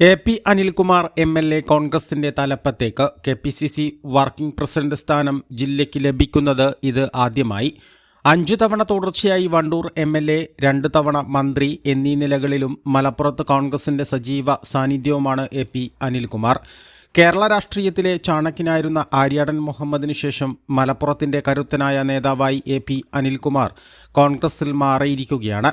A P Anilkumar M L A കോൺഗ്രസിന്റെ തലപ്പത്തേക്ക് K P C C working president സ്ഥാനം ജില്ലയ്ക്ക് ലഭിക്കുന്നത് ഇത് ആദ്യമായി. അഞ്ചു തവണ തുടർച്ചയായി വണ്ടൂർ എം എൽ എ രണ്ട് തവണ മന്ത്രി എന്നീ നിലകളിലും മലപ്പുറത്ത് കോൺഗ്രസിന്റെ സജീവ സാന്നിധ്യവുമാണ് എ പി അനിൽകുമാർ. കേരള രാഷ്ട്രീയത്തിലെ ചാണക്യനായിരുന്ന ആര്യാടൻ മുഹമ്മദിന് ശേഷം മലപ്പുറത്തിന്റെ കരുത്തനായ നേതാവായി എ പി അനിൽകുമാർ കോൺഗ്രസിൽ മാറിയിരിക്കുകയാണ്.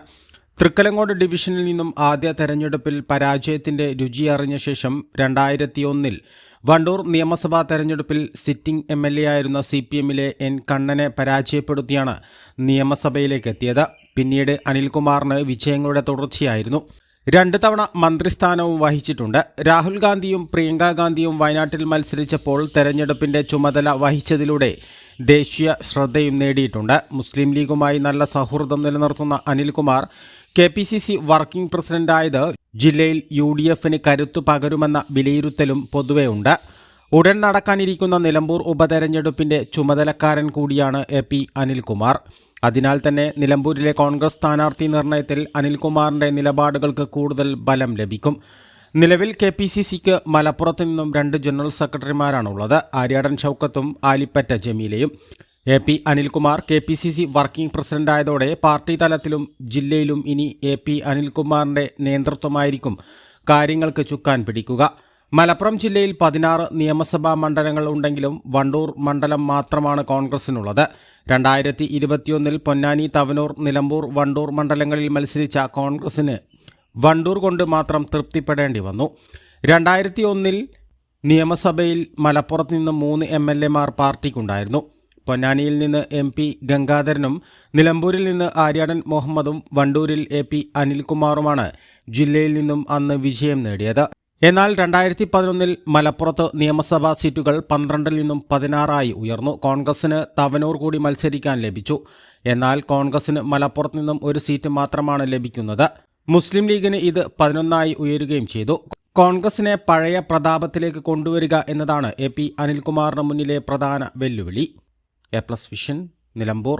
തൃക്കലങ്ങോട് ഡിവിഷനിൽ നിന്നും ആദ്യ തെരഞ്ഞെടുപ്പിൽ പരാജയത്തിന്റെ രുചി അറിഞ്ഞ ശേഷം രണ്ടായിരത്തി ഒന്നിൽ വണ്ടൂർ നിയമസഭാ തെരഞ്ഞെടുപ്പിൽ സിറ്റിംഗ് എം എൽ എ ആയിരുന്ന സി പി എമ്മിലെ എൻ കണ്ണനെ പരാജയപ്പെടുത്തിയാണ് നിയമസഭയിലേക്ക് എത്തിയത്. പിന്നീട് അനിൽകുമാറിന് വിജയങ്ങളുടെ തുടർച്ചയായിരുന്നു. രണ്ട് തവണ മന്ത്രിസ്ഥാനവും വഹിച്ചിട്ടുണ്ട്. രാഹുൽ ഗാന്ധിയും പ്രിയങ്ക ഗാന്ധിയും വയനാട്ടിൽ മത്സരിച്ചപ്പോൾ തെരഞ്ഞെടുപ്പിന്റെ ചുമതല വഹിച്ചതിലൂടെ ദേശീയ ശ്രദ്ധയും നേടിയിട്ടുണ്ട്. മുസ്ലിം ലീഗുമായി നല്ല സൗഹൃദം നിലനിർത്തുന്ന Anilkumar K P C C working പ്രസിഡന്റായത് ജില്ലയിൽ യു ഡി എഫിന് കരുത്തു പകരുമെന്ന വിലയിരുത്തലും പൊതുവെ ഉണ്ട് ഉടൻ നടക്കാനിരിക്കുന്ന നിലമ്പൂർ ഉപതെരഞ്ഞെടുപ്പിന്റെ ചുമതലക്കാരൻ കൂടിയാണ് എ പി അനിൽകുമാർ. അതിനാൽ തന്നെ നിലമ്പൂരിലെ കോൺഗ്രസ് സ്ഥാനാർത്ഥി നിർണയത്തിൽ അനിൽകുമാറിന്റെ നിലപാടുകൾക്ക് കൂടുതൽ ബലം ലഭിക്കും. നിലവിൽ കെ പി സി സിക്ക് മലപ്പുറത്ത് നിന്നും രണ്ട് ജനറൽ സെക്രട്ടറിമാരാണുള്ളത്. ആര്യാടൻ ഷൗക്കത്തും Alipatta ജമീലയും. A P Anilkumar K P C C working പ്രസിഡന്റായതോടെ party തലത്തിലും ജില്ലയിലും ഇനി എ പി അനിൽകുമാറിന്റെ നേതൃത്വമായിരിക്കും കാര്യങ്ങൾക്ക് ചുക്കാൻ പിടിക്കുക. മലപ്പുറം ജില്ലയിൽ പതിനാറ് നിയമസഭാ മണ്ഡലങ്ങൾ ഉണ്ടെങ്കിലും വണ്ടൂർ മണ്ഡലം മാത്രമാണ് കോൺഗ്രസിനുള്ളത്. രണ്ടായിരത്തി ഇരുപത്തിയൊന്നിൽ പൊന്നാനി തവനൂർ നിലമ്പൂർ വണ്ടൂർ മണ്ഡലങ്ങളിൽ മത്സരിച്ച കോൺഗ്രസിന് വണ്ടൂർ കൊണ്ട് മാത്രം തൃപ്തിപ്പെടേണ്ടി വന്നു. രണ്ടായിരത്തി ഒന്നിൽ നിയമസഭയിൽ മലപ്പുറത്ത് നിന്ന് മൂന്ന് എം എൽ എമാർ പാർട്ടിക്കുണ്ടായിരുന്നു. പൊന്നാനിയിൽ നിന്ന് എം പി ഗംഗാധരനും നിലമ്പൂരിൽ നിന്ന് ആര്യാടൻ മുഹമ്മദും വണ്ടൂരിൽ എ പി അനിൽകുമാറുമാണ് ജില്ലയിൽ നിന്നും അന്ന് വിജയം നേടിയത്. എന്നാൽ രണ്ടായിരത്തി പതിനൊന്നിൽ മലപ്പുറത്ത് നിയമസഭാ സീറ്റുകൾ പന്ത്രണ്ടിൽ നിന്നും പതിനാറായി ഉയർന്നു. കോൺഗ്രസിന് തവനൂർ കൂടി മത്സരിക്കാൻ ലഭിച്ചു. എന്നാൽ കോൺഗ്രസിന് മലപ്പുറത്ത് നിന്നും ഒരു സീറ്റ് മാത്രമാണ് ലഭിക്കുന്നത്. മുസ്ലിം ലീഗിന് ഇത് പതിനൊന്നായി ഉയരുകയും ചെയ്തു. കോൺഗ്രസിനെ പഴയ പ്രതാപത്തിലേക്ക് കൊണ്ടുവരിക എന്നതാണ് എ പി അനിൽകുമാറിന് മുന്നിലെ പ്രധാന വെല്ലുവിളി. A plus vision Nilambur.